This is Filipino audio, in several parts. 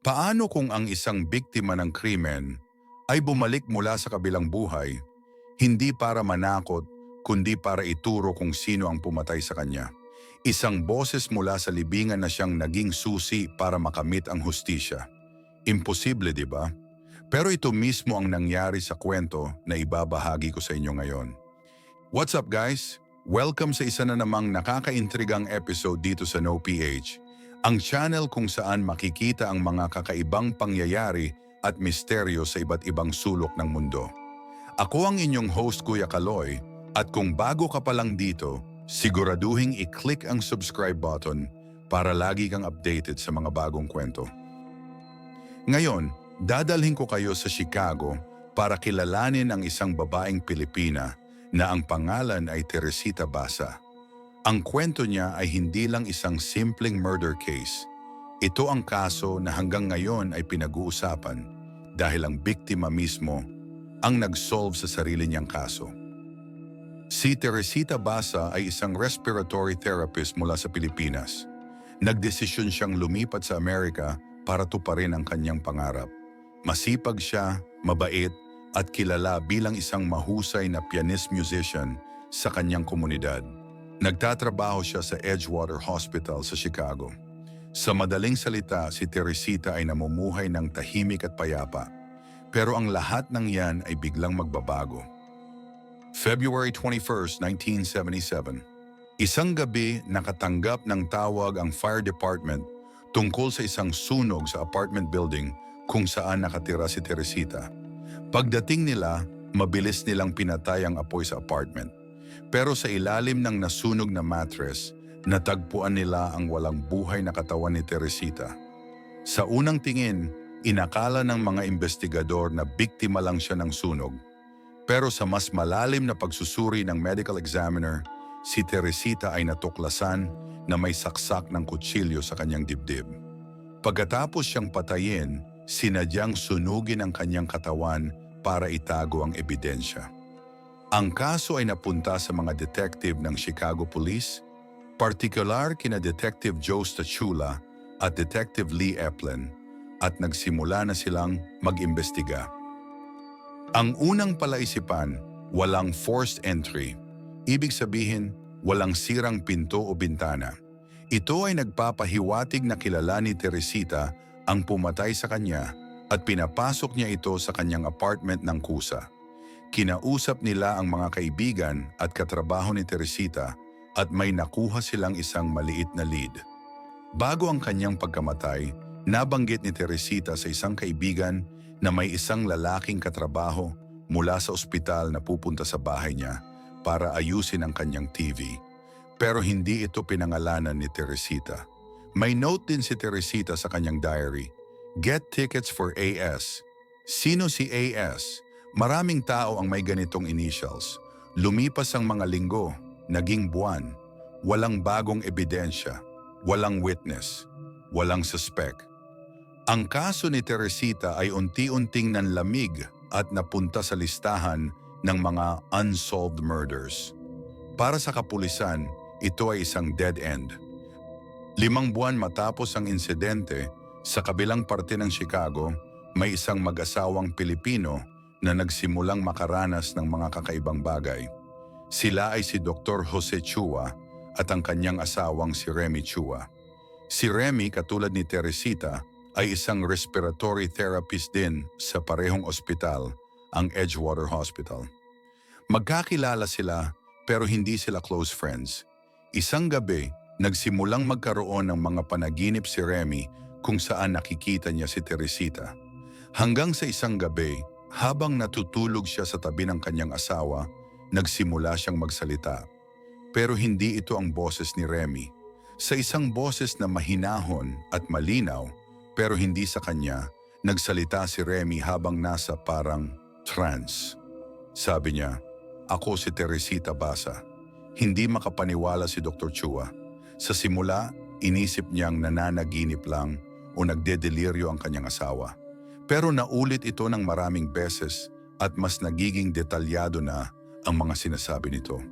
Paano kung ang isang biktima ng krimen ay bumalik mula sa kabilang buhay, hindi para manakot, kundi para ituro kung sino ang pumatay sa kanya? Isang boses mula sa libingan na siyang naging susi para makamit ang hustisya. Imposible, di ba? Pero ito mismo ang nangyari sa kwento na ibabahagi ko sa inyo ngayon. What's up guys? Welcome sa isa na namang nakakaintrigang episode dito sa No PH, ang channel kung saan makikita ang mga kakaibang pangyayari at misteryo sa iba't ibang sulok ng mundo. Ako ang inyong host Kuya Kaloy at kung bago ka pa lang dito, siguraduhin i-click ang subscribe button para lagi kang updated sa mga bagong kwento. Ngayon, dadalhin ko kayo sa Chicago para kilalanin ang isang babaeng Pilipina na ang pangalan ay Teresita Basa. Ang kwento niya ay hindi lang isang simpleng murder case. Ito ang kaso na hanggang ngayon ay pinag-uusapan dahil ang biktima mismo ang nag-solve sa sarili niyang kaso. Si Teresita Basa ay isang respiratory therapist mula sa Pilipinas. Nagdesisyon siyang lumipat sa Amerika para tuparin ang kanyang pangarap. Masipag siya, mabait, at kilala bilang isang mahusay na pianist-musician sa kanyang komunidad. Nagtatrabaho siya sa Edgewater Hospital sa Chicago. Sa madaling salita, si Teresita ay namumuhay ng tahimik at payapa. Pero ang lahat ng yan ay biglang magbabago. February 21, 1977. Isang gabi nakatanggap ng tawag ang fire department tungkol sa isang sunog sa apartment building kung saan nakatira si Teresita. Pagdating nila, mabilis nilang pinatay ang apoy sa apartment. Pero sa ilalim ng nasunog na mattress, natagpuan nila ang walang buhay na katawan ni Teresita. Sa unang tingin, inakala ng mga investigador na biktima lang siya ng sunog. Pero sa mas malalim na pagsusuri ng medical examiner, si Teresita ay natuklasan na may saksak ng kutsilyo sa kanyang dibdib. Pagkatapos siyang patayin, sinadyang sunugin ang kanyang katawan para itago ang ebidensya. Ang kaso ay napunta sa mga detective ng Chicago Police, partikular kina Detective Joe Stachula at Detective Lee Eplin, at nagsimula na silang mag-imbestiga. Ang unang palaisipan, walang forced entry. Ibig sabihin, walang sirang pinto o bintana. Ito ay nagpapahiwatig na kilala ni Teresita ang pumatay sa kanya at pinapasok niya ito sa kanyang apartment ng kusa. Kinausap nila ang mga kaibigan at katrabaho ni Teresita at may nakuha silang isang maliit na lead. Bago ang kanyang pagkamatay, nabanggit ni Teresita sa isang kaibigan na may isang lalaking katrabaho mula sa ospital na pupunta sa bahay niya para ayusin ang kanyang TV. Pero hindi ito pinangalanan ni Teresita. May note din si Teresita sa kanyang diary. Get tickets for AS. Sino si AS? Maraming tao ang may ganitong initials. Lumipas ang mga linggo, naging buwan. Walang bagong ebidensya. Walang witness. Walang suspect. Ang kaso ni Teresita ay unti-unting nanlamig at napunta sa listahan ng mga unsolved murders. Para sa kapulisan, ito ay isang dead end. Limang buwan matapos ang insidente, sa kabilang parte ng Chicago, may isang mag-asawang Pilipino na nagsimulang makaranas ng mga kakaibang bagay. Sila ay si Dr. Jose Chua at ang kanyang asawang si Remy Chua. Si Remy, katulad ni Teresita, ay isang respiratory therapist din sa parehong ospital, ang Edgewater Hospital. Magkakilala sila pero hindi sila close friends. Isang gabi, nagsimulang magkaroon ng mga panaginip si Remy kung saan nakikita niya si Teresita. Hanggang sa isang gabi, habang natutulog siya sa tabi ng kanyang asawa, nagsimula siyang magsalita. Pero hindi ito ang boses ni Remy. Sa isang boses na mahinahon at malinaw, pero hindi sa kanya, nagsalita si Remy habang nasa parang trance. Sabi niya, ako si Teresita Basa. Hindi makapaniwala si Dr. Chua. Sa simula, inisip niyang nananaginip lang o nagdedeliryo ang kanyang asawa. Pero naulit ito ng maraming beses at mas nagiging detalyado na ang mga sinasabi nito.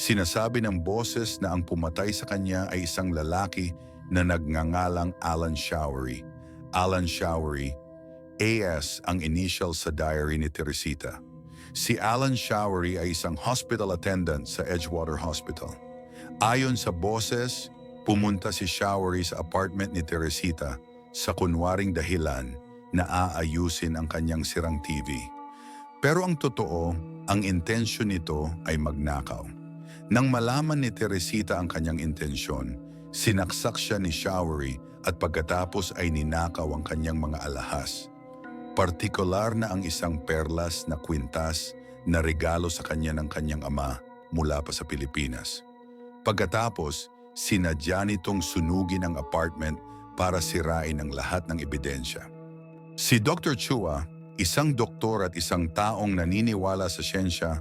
Sinasabi ng boses na ang pumatay sa kanya ay isang lalaki na nagngangalang Alan Showery. Alan Showery, AS ang initial sa diary ni Teresita. Si Alan Showery ay isang hospital attendant sa Edgewater Hospital. Ayon sa boses, pumunta si Showery sa apartment ni Teresita sa kunwaring dahilan na aayusin ang kanyang sirang TV. Pero ang totoo, ang intensyon nito ay magnakaw. Nang malaman ni Teresita ang kanyang intensyon, sinaksak siya ni Showery at pagkatapos ay ninakaw ang kanyang mga alahas. Partikular na ang isang perlas na kwintas na regalo sa kanya ng kanyang ama mula pa sa Pilipinas. Pagkatapos, sinadya nitong sunugin ang apartment para sirain ang lahat ng ebidensya. Si Dr. Chua, isang doktor at isang taong naniniwala sa siyensya,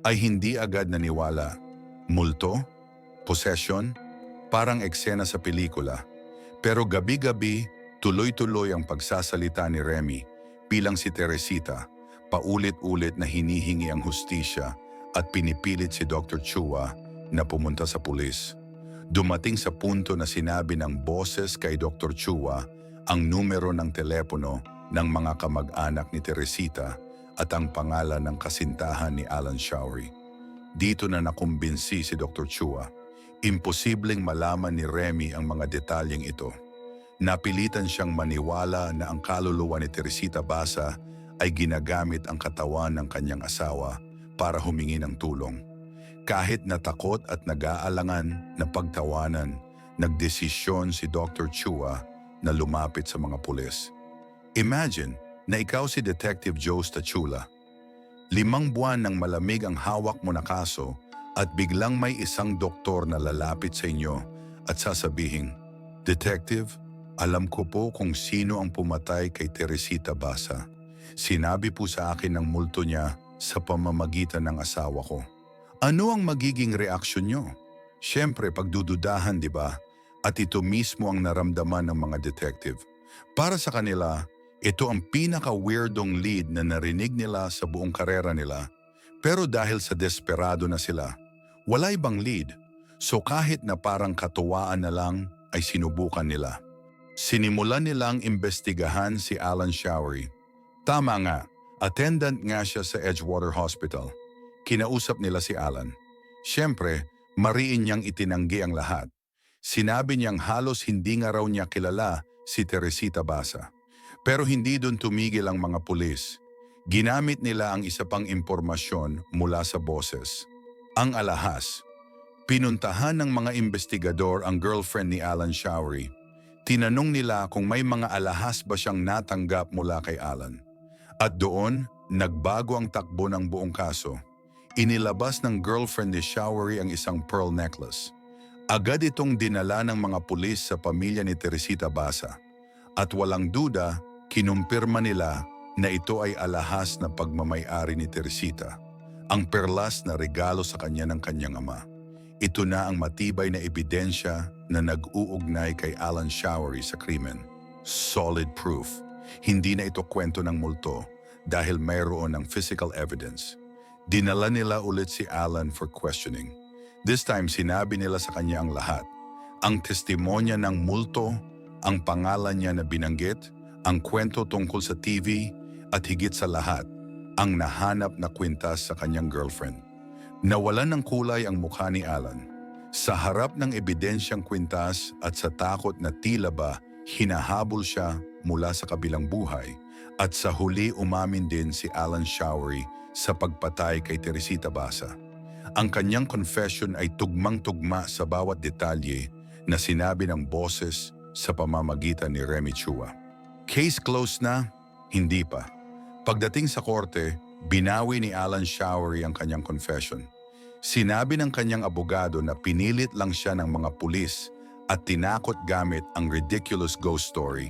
ay hindi agad naniwala. Multo? Possession? Parang eksena sa pelikula. Pero gabi-gabi, tuloy-tuloy ang pagsasalita ni Remy bilang si Teresita, paulit-ulit na hinihingi ang hustisya at pinipilit si Dr. Chua na pumunta sa pulis. Dumating sa punto na sinabi ng boses kay Dr. Chua ang numero ng telepono ng mga kamag-anak ni Teresita at ang pangalan ng kasintahan ni Alan Showery. Dito na nakumbinsi si Dr. Chua. Imposibleng malaman ni Remy ang mga detalyeng ito. Napilitan siyang maniwala na ang kaluluwa ni Teresita Basa ay ginagamit ang katawan ng kanyang asawa para humingi ng tulong. Kahit natakot at nag-aalangan na pagtawanan, nagdesisyon si Dr. Chua na lumapit sa mga pulis. Imagine na ikaw si Detective Joe Stachula. Limang buwan ng malamig ang hawak mo na kaso at biglang may isang doktor na lalapit sa inyo at sasabihin, Detective, alam ko po kung sino ang pumatay kay Teresita Basa. Sinabi po sa akin ng multo niya sa pamamagitan ng asawa ko. Ano ang magiging reaksyon niyo? Siyempre, pagdududahan, di ba? At ito mismo ang naramdaman ng mga detective. Para sa kanila, ito ang pinaka-weirdong lead na narinig nila sa buong karera nila. Pero dahil sa desperado na sila, wala ibang lead. So kahit na parang katuwaan na lang, ay sinubukan nila. Sinimulan nilang imbestigahan si Alan Showery. Tama nga, attendant nga siya sa Edgewater Hospital. Kinausap nila si Alan. Siyempre, mariin niyang itinanggi ang lahat. Sinabi niyang halos hindi nga raw niya kilala si Teresita Basa. Pero hindi doon tumigil ang mga pulis. Ginamit nila ang isa pang impormasyon mula sa boses. Ang alahas. Pinuntahan ng mga investigador ang girlfriend ni Alan Showery Tinanong nila kung may mga alahas ba siyang natanggap mula kay Alan. At doon, nagbago ang takbo ng buong kaso. Inilabas ng girlfriend ni Showery ang isang pearl necklace. Agad itong dinala ng mga pulis sa pamilya ni Teresita Basa. At walang duda, kinumpirma nila na ito ay alahas na pagmamayari ni Teresita. Ang perlas na regalo sa kanya ng kanyang ama. Ito na ang matibay na ebidensya na nag-uugnay kay Alan Showery sa krimen. Solid proof. Hindi na ito kwento ng multo dahil mayroon ng physical evidence. Dinala nila ulit si Alan for questioning. This time sinabi nila sa kanya ang lahat. Ang testimonya ng multo, ang pangalan niya na binanggit, ang kwento tungkol sa TV, at higit sa lahat, ang nahanap na kwintas sa kanyang girlfriend. Nawalan ng kulay ang mukha ni Alan. Sa harap ng ebidensyang kwintas at sa takot na tila ba hinahabol siya mula sa kabilang buhay at sa huli umamin din si Alan Showery sa pagpatay kay Teresita Basa. Ang kanyang confession ay tugmang-tugma sa bawat detalye na sinabi ng boses sa pamamagitan ni Remy Chua. Case closed na? Hindi pa. Pagdating sa korte, Binawi ni Alan Showery ang kanyang confession. Sinabi ng kanyang abogado na pinilit lang siya ng mga pulis at tinakot gamit ang ridiculous ghost story.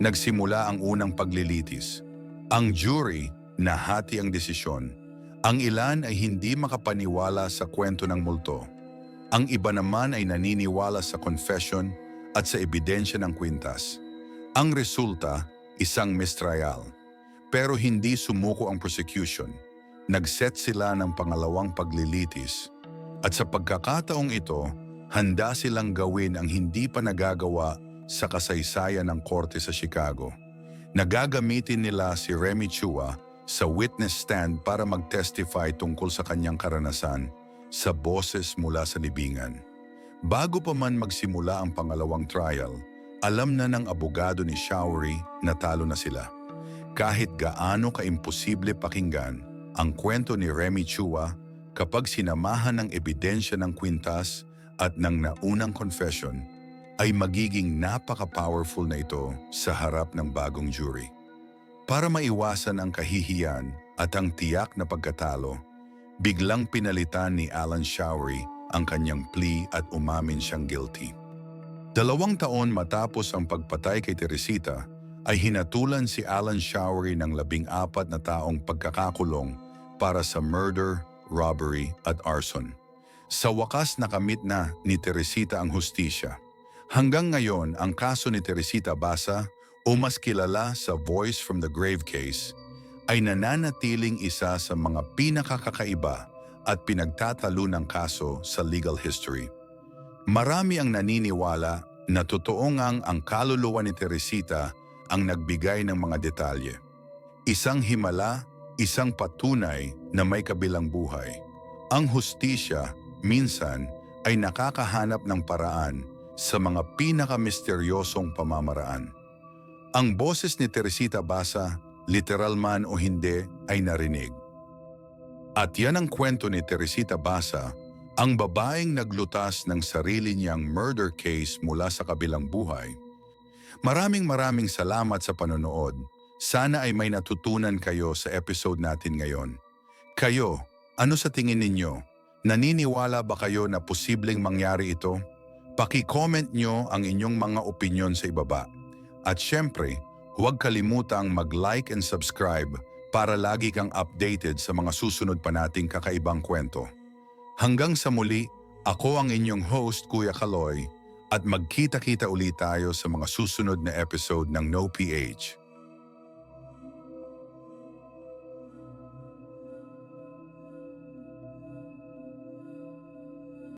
Nagsimula ang unang paglilitis. Ang jury, nahati ang desisyon. Ang ilan ay hindi makapaniwala sa kwento ng multo. Ang iba naman ay naniniwala sa confession at sa ebidensya ng kwintas. Ang resulta, isang mistrial. Pero hindi sumuko ang prosecution. Nag-set sila ng pangalawang paglilitis. At sa pagkakataong ito, handa silang gawin ang hindi pa nagagawa sa kasaysayan ng korte sa Chicago. Nagagamitin nila si Remy Chua sa witness stand para mag-testify tungkol sa kanyang karanasan sa boses mula sa libingan. Bago pa man magsimula ang pangalawang trial, alam na ng abogado ni Showery na talo na sila. Kahit gaano kaimposible pakinggan ang kwento ni Remy Chua kapag sinamahan ng ebidensya ng kwintas at ng naunang confession, ay magiging napaka-powerful na ito sa harap ng bagong jury. Para maiwasan ang kahihiyan at ang tiyak na pagkatalo, biglang pinalitan ni Alan Showery ang kanyang plea at umamin siyang guilty. Dalawang taon matapos ang pagpatay kay Teresita, ay hinatulan si Alan Showery ng labing apat na taong pagkakakulong para sa murder, robbery at arson. Sa wakas nakamit na ni Teresita ang hustisya. Hanggang ngayon, ang kaso ni Teresita Basa o mas kilala sa Voice from the Grave case ay nananatiling isa sa mga pinakakakaiba at pinagtatalo ng kaso sa legal history. Marami ang naniniwala na totoo ngang ang kaluluwa ni Teresita ang nagbigay ng mga detalye. Isang himala, isang patunay na may kabilang buhay. Ang hustisya, minsan, ay nakakahanap ng paraan sa mga pinakamisteryosong pamamaraan. Ang boses ni Teresita Basa, literal man o hindi, ay narinig. At yan ang kwento ni Teresita Basa, ang babaeng naglutas ng sarili niyang murder case mula sa kabilang buhay. Maraming maraming salamat sa panonood. Sana ay may natutunan kayo sa episode natin ngayon. Kayo, ano sa tingin ninyo? Naniniwala ba kayo na posibleng mangyari ito? Paki-comment nyo ang inyong mga opinion sa ibaba. At syempre, huwag kalimutang mag-like and subscribe para lagi kang updated sa mga susunod pa nating kakaibang kwento. Hanggang sa muli, ako ang inyong host Kuya Kaloy at magkita-kita ulit tayo sa mga susunod na episode ng No PH.